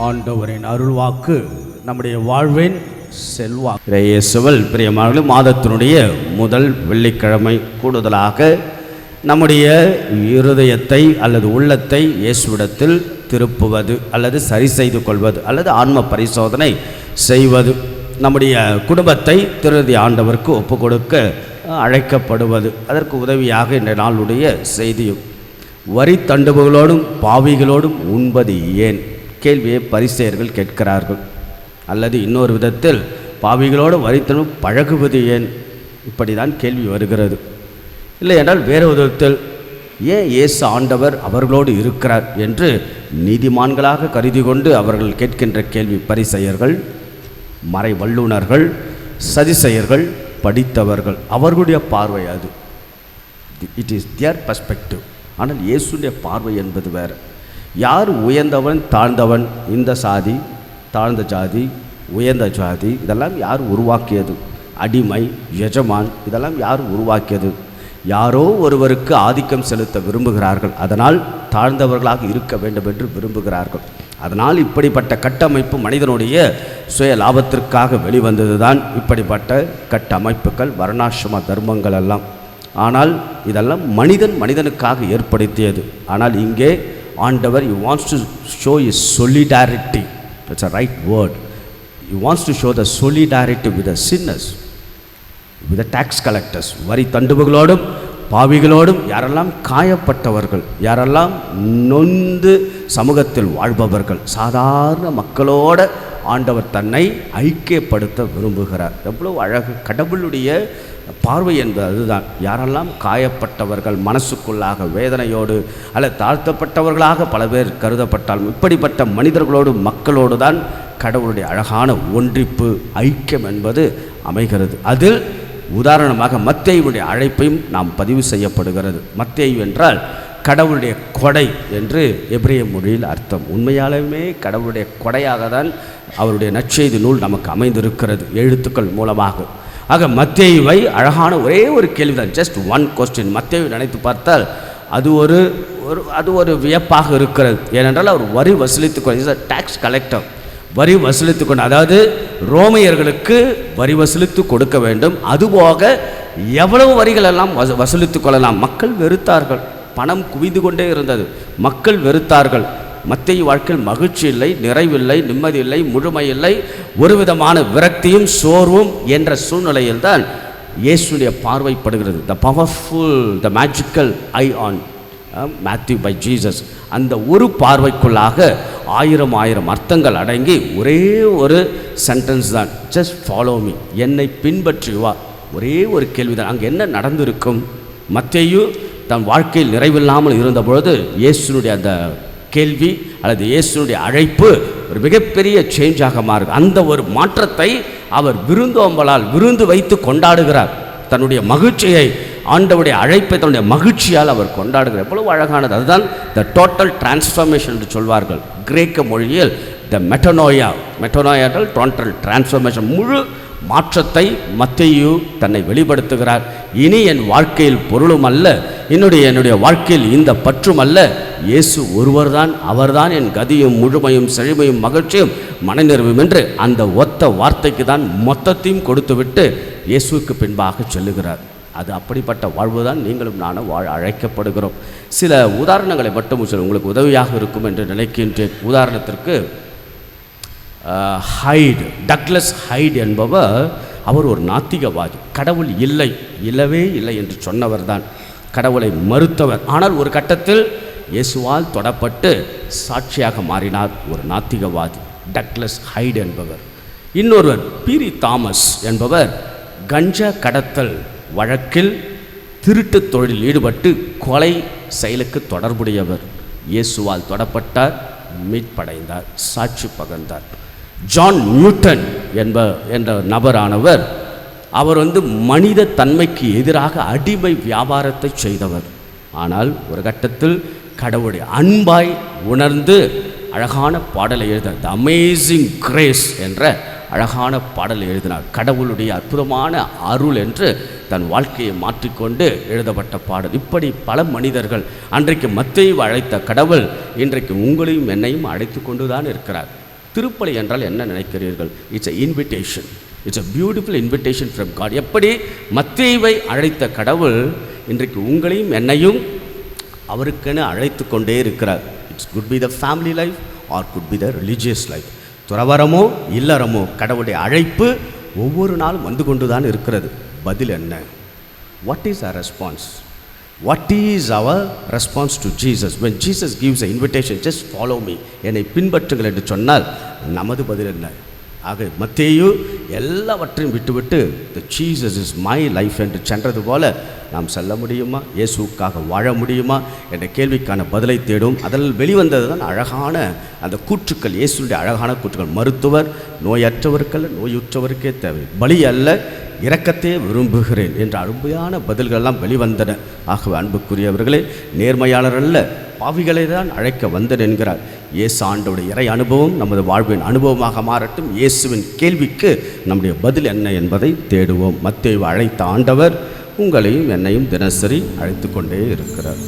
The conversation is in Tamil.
ஆண்டவரின் அருள்வாக்கு நம்முடைய வாழ்வின் செல்வாக்கு. இயேசுவல் பிரியமானவர்களே மாதத்தினுடைய முதல் வெள்ளிக்கிழமை கூடுதலாக நம்முடைய இருதயத்தை அல்லது உள்ளத்தை இயேசுவிடத்தில் திருப்புவது அல்லது சரி செய்து கொள்வது அல்லது ஆன்ம பரிசோதனை செய்வது நம்முடைய குடும்பத்தை திருதி ஆண்டவருக்கு ஒப்பு கொடுக்க அழைக்கப்படுவது அதற்கு உதவியாக இந்த நாளுடைய செய்தியும் வரி தண்டுபுகளோடும் பாவிகளோடும் உண்பது ஏன்? கேள்வியை பரிசெயர்கள் கேட்கிறார்கள். அல்லது இன்னொரு விதத்தில் பாவிகளோடு வரித்தனும் பழகுவது ஏன்? இப்படி தான் கேள்வி வருகிறது. இல்லை என்றால் வேறு விதத்தில் ஏன் இயேசு ஆண்டவர் அவர்களோடு இருக்கிறார் என்று நீதிமான்களாக கருதி கொண்டு அவர்கள் கேட்கின்ற கேள்வி பரிசெயர்கள் மறை வல்லுனர்கள் சதிசெயர்கள் படித்தவர்கள் அவர்களுடைய பார்வை அது. இட் இஸ் தியர் பர்ஸ்பெக்டிவ் ஆனால் இயேசுடைய பார்வை என்பது வேறு. யார் உயர்ந்தவன் தாழ்ந்தவன்? இந்த சாதி தாழ்ந்த ஜாதி உயர்ந்த ஜாதி இதெல்லாம் யார் உருவாக்கியது? அடிமை எஜமான் இதெல்லாம் யார் உருவாக்கியது? யாரோ ஒருவருக்கு ஆதிக்கம் செலுத்த விரும்புகிறார்கள். அதனால் தாழ்ந்தவர்களாக இருக்க வேண்டும் என்று விரும்புகிறார்கள். அதனால் இப்படிப்பட்ட கட்டமைப்பு மனிதனுடைய சுய லாபத்திற்காக வெளிவந்தது தான் இப்படிப்பட்ட கட்டமைப்புகள் வர்ணாசிரம தர்மங்கள் எல்லாம். ஆனால் இதெல்லாம் மனிதன் மனிதனுக்காக ஏற்படுத்தியது. ஆனால் இங்கே ஆண்டவர் you wants to show is solidarity it's a right word you wants to show the solidarity with a sinners with tax collectors வரி தண்டுபுகளோடும் பாவிகளோடும் யாரெல்லாம் காயப்பட்டவர்கள் யாரெல்லாம் நொந்து சமூகத்தில் வாழ்பவர்கள் சாதாரண மக்களோட ஆண்டவர் தன்னை ஐக்கியப்படுத்த விரும்புகிறார். எவ்வளோ அழகு. கடவுளுடைய பார்வை என்பது அதுதான். யாரெல்லாம் காயப்பட்டவர்கள் மனசுக்குள்ளாக வேதனையோடு அல்லது தாழ்த்தப்பட்டவர்களாக பல பேர் கருதப்பட்டாலும் இப்படிப்பட்ட மனிதர்களோடு மக்களோடு தான் கடவுளுடைய அழகான ஒன்றிப்பு ஐக்கியம் என்பது அமைகிறது. அதில் உதாரணமாக மத்தேயுடைய அழைப்பையும் நாம் பதிவு செய்யப்படுகிறது. மத்தேயு என்றால் கடவுளுடைய கொடை என்று எபிரேய மொழியில் அர்த்தம். உண்மையாலுமே கடவுளுடைய கொடையாக தான் அவருடைய நற்செய்தி நூல் நமக்கு அமைந்திருக்கிறது. எழுத்துக்கள் மூலமாக. ஆக மத்தேயுவை அழகான ஒரே ஒரு கேள்வி தான் ஜஸ்ட் ஒன் கொஸ்டின் மத்தேயுவை நினைத்து பார்த்தால் அது ஒரு ஒரு அது ஒரு வியப்பாக இருக்கிறது. ஏனென்றால் அவர் வரி வசூலித்து டேக்ஸ் கலெக்டர் வரி வசூலித்து கொண்டு அதாவது ரோமையர்களுக்கு வரி வசூலித்து கொடுக்க வேண்டும். அதுபோக எவ்வளவு வரிகள் எல்லாம் வசூலித்துக் வசூலித்து கொள்ளலாம்? மக்கள் வெறுத்தார்கள். பணம் குவிந்து கொண்டே இருந்தது. மக்கள் வெறுத்தார்கள். மத்திய வாழ்க்கையில் மகிழ்ச்சி இல்லை நிறைவில்லை நிம்மதி இல்லை முழுமை இல்லை. ஒரு விதமான விரக்தியும் சோர்வும் என்ற சூழ்நிலையில் தான் இயேசுடைய பார்வைப்படுகிறது. The powerful the magical eye on Matthew by Jesus அந்த ஒரு பார்வைக்குள்ளாக ஆயிரம் ஆயிரம் அர்த்தங்கள் அடங்கி ஒரே ஒரு சென்டென்ஸ் தான். ஜஸ்ட் ஃபாலோ மீ என்னை பின்பற்றி வா. ஒரே ஒரு கேள்விதான். அங்கே என்ன நடந்திருக்கும்? மத்தையும் தன் வாழ்க்கையில் நிறைவில்லாமல் இருந்தபொழுது இயேசுனுடைய அந்த கேள்வி அல்லது இயேசுனுடைய அழைப்பு ஒரு மிகப்பெரிய சேஞ்சாக மாறுது. அந்த ஒரு மாற்றத்தை அவர் விருந்தோம்பலால் விருந்து வைத்து கொண்டாடுகிறார். தன்னுடைய மகிழ்ச்சியை ஆண்டவுடைய அழைப்பை தன்னுடைய மகிழ்ச்சியால் அவர் கொண்டாடுகிறார். எவ்வளவு அழகானது. அதுதான் த டோட்டல் டிரான்ஸ்ஃபர்மேஷன் என்று சொல்வார்கள். கிரேக்க மொழியில் த மெட்டனோயா மெட்டனோயா என்றால் டோட்டல் டிரான்ஸ்ஃபர்மேஷன் முழு மாற்றத்தை மத்தையு தன்னை வெளிப்படுத்துகிறார். இனி என் வாழ்க்கையில் பொருளும் அல்ல. என்னுடைய என்னுடைய வாழ்க்கையில் இந்த பற்றும் அல்ல. இயேசு ஒருவர்தான் அவர்தான் என் கதியும் முழுமையும் செழுமையும் மகிழ்ச்சியும் மனநிறைவும் என்று அந்த ஒத்த வார்த்தைக்கு தான் மொத்தத்தையும் கொடுத்துவிட்டு இயேசுக்கு பின்பாக செல்லுகிறார். அது அப்படிப்பட்ட வாழ்வு தான் நீங்களும் நானும் வாழ அழைக்கப்படுகிறோம். சில உதாரணங்களை மட்டும் சொல்ல உங்களுக்கு உதவியாக இருக்கும் என்று நினைக்கின்றேன். உதாரணத்திற்கு ஹைடு டக்லஸ் ஹைடு என்பவர் அவர் ஒரு நாத்திகவாதி. கடவுள் இல்லை இல்லவே இல்லை என்று சொன்னவர் தான் கடவுளை மறுத்தவர். ஆனால் ஒரு கட்டத்தில் இயேசுவால் தொடப்பட்டு சாட்சியாக மாறினார் ஒரு நாத்திகவாதி டக்லஸ் ஹைடு என்பவர். இன்னொருவர் பீரி தாமஸ் என்பவர் கஞ்சா கடத்தல் வழக்கில் திருட்டு தொழிலில் ஈடுபட்டு கொலை செயலுக்கு தொடர்புடையவர். இயேசுவால் தொடப்பட்டார் மீட்படைந்தார் சாட்சி பகர்ந்தார். ஜான் நியூட்டன் என்ப என்ற நபரானவர் அவர் வந்து மனித தன்மைக்கு எதிராக அடிமை வியாபாரத்தை செய்தவர். ஆனால் ஒரு கட்டத்தில் கடவுளுடைய அன்பாய் உணர்ந்து அழகான பாடலை எழுத த அமேசிங் கிரேஸ் என்ற அழகான பாடலை எழுதினார். கடவுளுடைய அற்புதமான அருள் என்று தன் வாழ்க்கையை மாற்றிக்கொண்டு எழுதப்பட்ட பாடல். இப்படி பல மனிதர்கள் அன்றைக்கு மத்தையும் அழைத்த கடவுள் இன்றைக்கு உங்களையும் என்னையும் அழைத்து கொண்டு தான் இருக்கிறார். திருப்பலி என்றால் என்ன நினைக்கிறீர்கள்? It's a invitation it's a beautiful invitation from God எப்படி மத்தியவை அழைத்த கடவுள் இன்றைக்கு உங்களையும் என்னையும் அவருக்கென அழைத்து கொண்டே இருக்கிறார். It's good be the family life or good be the religious life துறவரமோ இல்லறமோ கடவுளுடைய அழைப்பு ஒவ்வொரு நாளும் வந்து கொண்டு தான் இருக்கிறது. பதில் என்ன? What is a response what is our response to Jesus when Jesus gives a invitation just follow me என்னை பின்பற்றுங்கள் என்று சொன்னால் நமது பதில் என்ன? ஆக மத்தேயு எல்லாவற்றையும் விட்டுவிட்டு the Jesus is my life என்று சென்றது போல நாம் செல்ல முடியுமா? இயேசுக்காக வாழ முடியுமா? என்ற கேள்விக்கான பதிலை தேடும். அதில் வெளிவந்தது தான் அழகான அந்த கூற்றுக்கள். இயேசுடைய அழகான கூற்றுக்கள். மருத்துவர் நோயற்றவர்கள் நோயுற்றவருக்கே தேவை. பலி அல்ல இரக்கத்தையே விரும்புகிறேன் என்ற அருமையான பதில்கள்லாம் வெளிவந்தன. ஆகவே அன்புக்குரியவர்களே நேர்மையாளர் அல்ல பாவிகளை தான் அழைக்க வந்தேன் என்கிறார். இயேசு ஆண்டோடைய இறை அனுபவம் நமது வாழ்வின் அனுபவமாக மாறட்டும். இயேசுவின் கேள்விக்கு நம்முடைய பதில் என்ன என்பதை தேடுவோம். மத்தேயு அழைத்த ஆண்டவர் உங்களையும் என்னையும் தினசரி அழைத்து கொண்டே இருக்கிறார்.